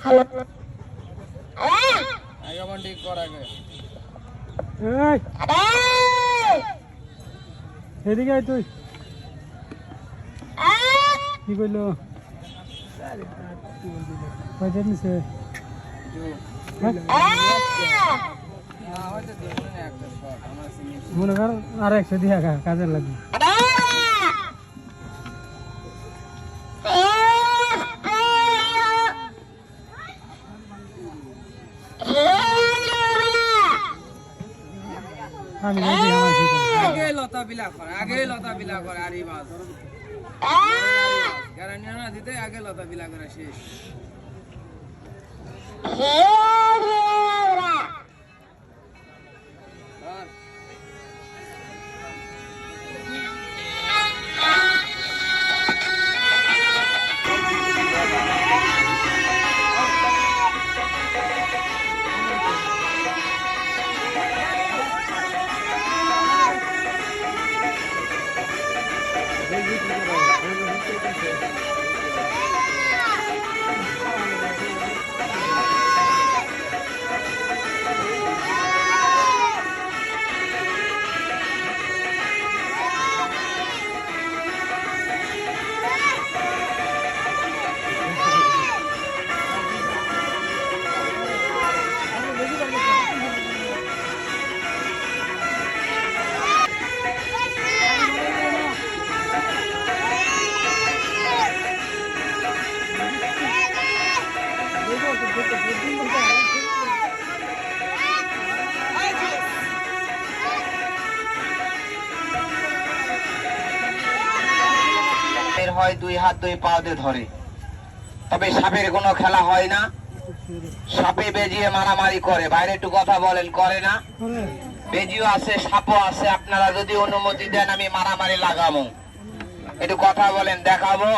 Hello আগে বন্ডি কর আগে এই তুই কি কইলো মনে কর আর একশো দিয়া কাজে লাগবে। আগে লতা বিলা করে আগে লতা বিলা করে আরি মাছ গ্যারান্টি না দিতে আগে লতা বিলা করে শেষ। হয়, দুই হাত, দুই পাওতে ধরে। তবে সাপের কোনো খেলা হয় না। সাপে বেজিয়ে মারামারি করে। বাইরে একটু কথা বলেন, করে না? বেজিও আছে, সাপও আছে। আপনারা যদি অনুমতি দেন, আমি মারামারি লাগাবো। একটু কথা বলেন, দেখাবো?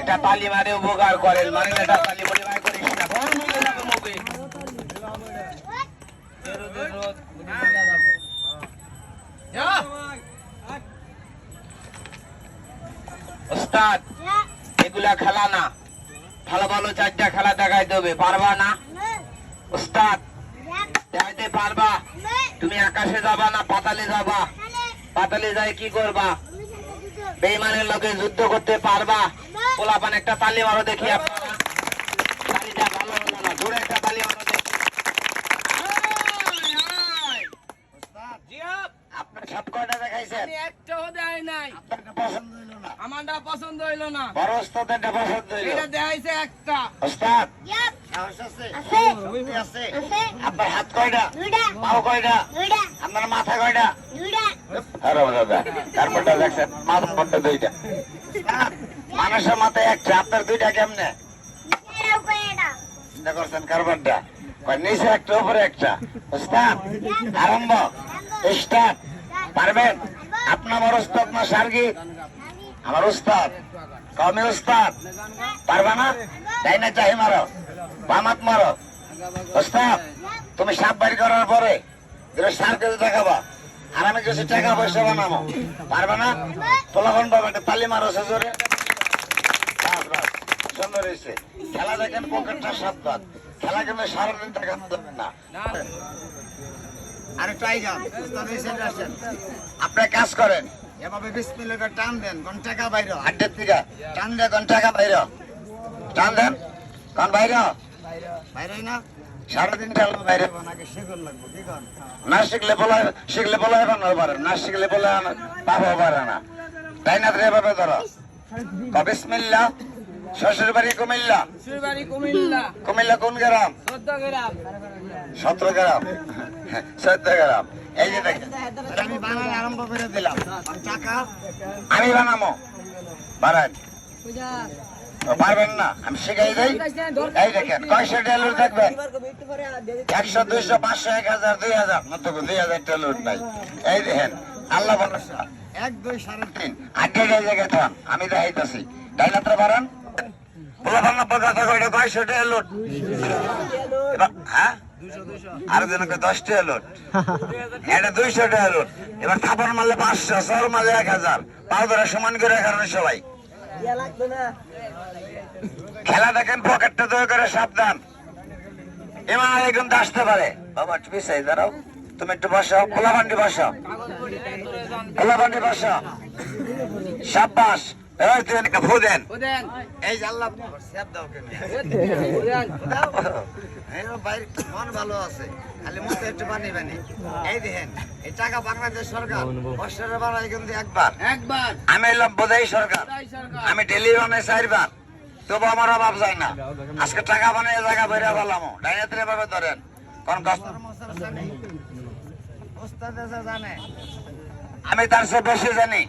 এটা তালিমারে উপকার করেন। মানে এটা তালি বলি ভাই করিস না বল মিলে যাবে মুখে। রোদের রোদ, যা। ওস্তাদ এগুলা খেলা না। ভালো ভালো চারটা খেলা দেখাই দেবে পারবা না? ওস্তাদ দেখাইতে পারবা? তুমি আকাশে যাবা না পাতালে যাবা? পাতালে। যাই কি করবা? বেইমানের লগে যুদ্ধ করতে পারবা? পোলাপান একটা তালি মারো দেখি আপনারা। তালিটা ভালো হলো না জোরে একটা তালি মারো দেখি। আপনার সব কয়টা দেখাইছেন? একটাও দেয় নাই। পছন্দ হইল না আমারটা পছন্দ হইল না। বড় ওস্তাদেরটা পছন্দ হইল। এটা দেখাইছে একটা। ওস্তাদ আছে? আপনার হাত কয়টা? পাও কয়টা? আপনার মাথা কয়টা? আরে দাদা তারপরটা দেখছেন মাথা দুইটা। মানুষের মাথায় একটা আপনার দুইটা কেমনে? চিন্তা করছেন কারবারটা? নিচে একটা উপরে একটা। উস্তাদ আরম্ভ। স্টার্ট পারবেন? আপনি আমার উস্তাদ না সার্গি আমার উস্তাদ কমে উস্তাদ পারবা না? তাই না চাহি মারো, বামাত মারো। উস্তাদ তুমি সাপ বাড়ি করার পরে দুটো সার্কেল দেখাবা আর আমি কিছু টাকা পয়সা বানাবো। পারবে না? পোলাপন বাবা, একটা তালি মারো জোরে। সুন্দর হয়েছে। খেলা দেখেন পকেটটা সাবধান। খেলা কিন্তু সারাদিন যাবে না। আরে ট্রাই যান আপনি কাজ করেন এভাবে বিশ মিনিট টান দেন কোন টাকা বাইরে? আড্ডের থেকে। টান দেন কোন টাকা বাইরে? টান দেন কোন বাইরে? বাইরে না। সারাদিন টাকা বাইরে নাকি শিখুন লাগবে কি কন? না শিখলে বলা শিখলে বলা বানানো পারে না শিখলে বলে পাবো পারে না। তাই না তো এভাবে ধরো? বিসমিল্লা শ্বশুর কুমিল্লা? কুমিল্লা। কুমিল্লা কোন গ্রাম? চোদ্দ গ্রাম। সতেরো গ্রাম। চোদ্দ গ্রাম। দেখেন আমি বানানো আরম্ভ পারবেন না, আমি শিখাই দেই। এই দেখেন, কয়শো টেলুর দেখবেন? একশো, দুইশো, পাঁচশো, এক হাজার, দুই হাজার। মতো দুই হাজার টেলুর নাই। এই দেখেন, আল্লাহ এক, দুই, সাড়ে তিন। আটটা জায়গায় থাম আমি দেখাইতেছি। ডাইলাতে পারেন বলা না কথা কয়শো টেলুর হ্যাঁ? আর জনকে দশটা লোট এটা দুইশো টাকা এবার থাপড় মারলে পাঁচশো সর মারলে এক হাজার। পাও ধরে সমান করে কারণে সবাই। খেলা দেখেন পকেটটা দয়া করে সাবধান। আগে কিন্তু আসতে পারে। বাবা একটু পিছাই দাঁড়াও। তুমি একটু বসো। খোলাবান্ডি বসো। খোলাবান্ডি বসো। সাব্বাস। এই যে আল্লাহ দাও কেন ওদেন এই ও বাইরে মন ভালো আছে। খালি মুখে একটু পানি পানি এই দেখেন এই টাকা বাংলাদেশ সরকার। বছরে বাড়াই কিন্তু একবার। একবার। আমি এলাম বোধাই সরকার। আমি ডেলি বানাই চারবার। তবু আমার অভাব যায় না। আজকে টাকা বানিয়ে জায়গা বেরিয়ে পেলাম ডাইনাত্রে ভাবে ধরেন। কারণ কষ্ট- আমি তার চেয়ে বেশি জানি।